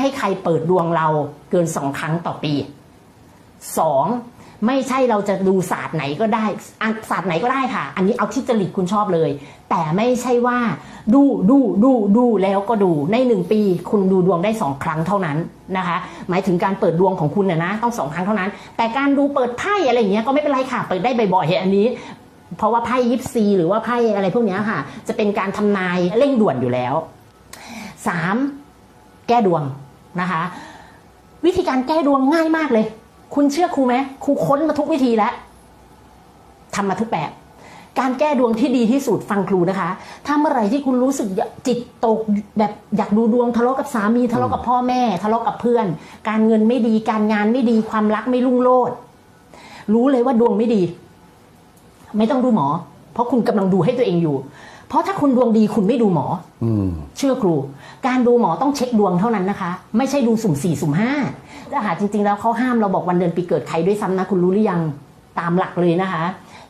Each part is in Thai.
ให้ใครเปิดดวงเราเกินสองครั้งต่อปีสองไม่ใช่เราจะดูศาสตร์ไหนก็ได้ศาสตร์ไหนก็ได้ค่ะ อันนี้เอาที่จริตคุณชอบเลย แต่ไม่ใช่ว่า ดูดูดูดูแล้วก็ดูในหนึ่งปี คุณดูดวงได้สองครั้งเท่านั้นนะคะ หมายถึงการเปิดดวงของคุณนะนะต้องสองครั้งเท่านั้น แต่การดูเปิดไพ่อะไรอย่างเงี้ยก็ไม่เป็นไรค่ะ เปิดได้บ่อยๆอันนี้ เพราะว่าไพ่ยิปซีหรือว่าไพ่อะไรพวกเนี้ยค่ะ จะเป็นการทำนายเร่งด่วนอยู่แล้วสาม แก้ดวงนะคะ วิธีการแก้ดวงง่ายมากเลย คุณเชื่อครูไหมครูค้นมาทุกวิธีแล้วทำมาทุกแบบการแก้ดวงที่ดีที่สุดฟังครูนะคะ ถ้าเมื่อไหร่ที่คุณรู้สึกจิตตกแบบอยากดูดวงทะเลาะกับสามีทะเลาะกับพ่อแม่ ทะเลาะกับเพื่อน การเงินไม่ดีการงานไม่ดีความรักไม่รุ่งโรจน์รู้เลยว่าดวงไม่ดี ไม่ต้องดูหมอ เพราะคุณกำลังดูให้ตัวเองอยู่ ราะถ้าคุณดวงดีคุณไม่ดูหมออืมเชื่อครู การดูหมอต้องเช็คดวงเท่านั้นนะคะ ไม่ใช่ดูสุ่มสี่สุ่มห้าถ้าหาจริง ๆ แล้วเขาห้ามเราบอกวันเดือนปีเกิดใครด้วยซ้ำนะคุณรู้หรือยังตามหลักเลยนะคะ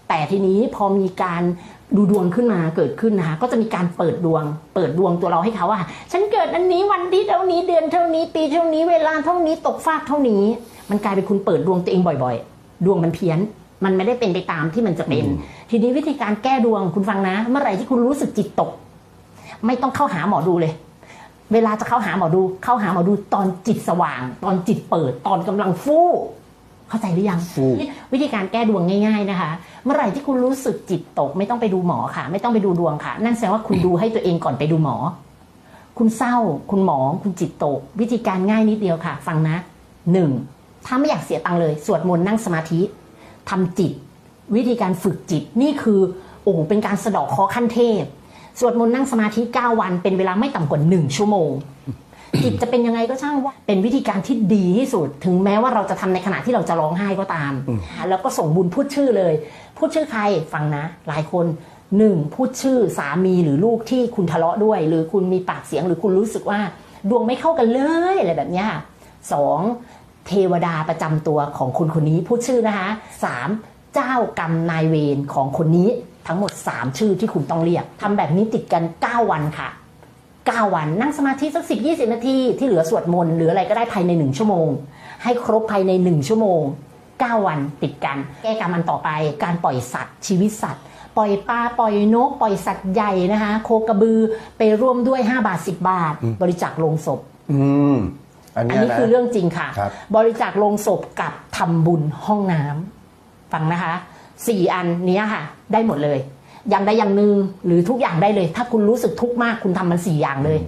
แต่ทีนี้พอมีการดูดวงขึ้นมาเกิดขึ้นนะคะ ก็จะมีการเปิดดวง เปิดดวงตัวเราให้เขาว่า ฉันเกิดอันนี้วันที่เท่านี้เดือนเท่านี้ปีเท่านี้เวลาเท่านี้ตกฟากเท่านี้ มันกลายเป็นคุณเปิดดวงตัวเองบ่อย ๆ ดวงมันเพี้ยน มันไม่ได้เป็นไปตามที่มันจะเป็นทีนี้วิธีการแก้ดวงคุณฟังนะ เมื่อไหร่ที่คุณรู้สึกจิตตก ไม่ต้องเข้าหาหมอดูเลย เวลาจะเข้าหาหมอดู เข้าหาหมอดูตอนจิตสว่าง ตอนจิตเปิด ตอนกำลังฟู่เข้าใจหรือยังฟู่วิธีการแก้ดวงง่าย ๆนะคะ เมื่อไหร่ที่คุณรู้สึกจิตตก ไม่ต้องไปดูหมอค่ะ ไม่ต้องไปดูดวงค่ะ นั่นแสดงว่าคุณดูให้ตัวเองก่อนไปดูหมอ คุณเศร้า คุณหมองคุณจิตตก วิธีการง่ายนิดเดียวค่ะ ฟังนะหนึ่งถ้าไม่อยากเสียตังค์เลย สวดมนต์นั่งสมาธิทำจิต วิธีการฝึกจิตนี่คือโอ้โหเป็นการสะเดอกคอขั้นเทพ สวดมนต์นั่งสมาธิ 9 วัน เป็นเวลาไม่ต่ำกว่า 1 ชั่วโมง จิตจะเป็นยังไงก็ช่างว่า เป็นวิธีการที่ดีที่สุด ถึงแม้ว่าเราจะทำในขณะที่เราจะร้องไห้ก็ตาม แล้วก็ส่งบุญพูดชื่อเลย พูดชื่อใครฟังนะ หลายคนหนึ่งพูดชื่อสามีหรือลูกที่คุณทะเลาะด้วย หรือคุณมีปากเสียงหรือคุณรู้สึกว่า ดวงไม่เข้ากันเลยอะไรแบบเนี้ยสองเทวดาประจำตัวของคนคนนี้พูดชื่อนะคะสาม เจ้ากรรมนายเวรของคนนี้ทั้งหมด 3 ชื่อที่คุณต้องเรียกทำแบบนี้ติดกัน 9 วันค่ะ 9 วันนั่งสมาธิสักสิบยีนาทีที่เหลือสวดมนต์หรืออะไรก็ได้ภายใน 1 ชั่วโมง ให้ครบภายใน 1 ชั่วโมง 9 วันติดกัน แก้กรรมอันต่อไปการปล่อยสัตว์ ชีวิตสัตว์ปล่อยปลาปล่อยนก ปล่อยสัตว์ใหญ่นะคะ โคกระบือไปร่วมด้วย 5 บาท 10 บาท บริจาคลงศพอืมอันอันเนี้ยนี้นะคือเรื่องจริงค่ะครับบริจาคลงศพกับทำบุญห้องน้ำ ฟังนะคะสี่อันนี้ค่ะ ได้หมดเลย อย่างใดอย่างหนึ่งหรือทุกอย่างได้เลย ถ้าคุณรู้สึกทุกข์มากคุณทำมันสี่อย่างเลย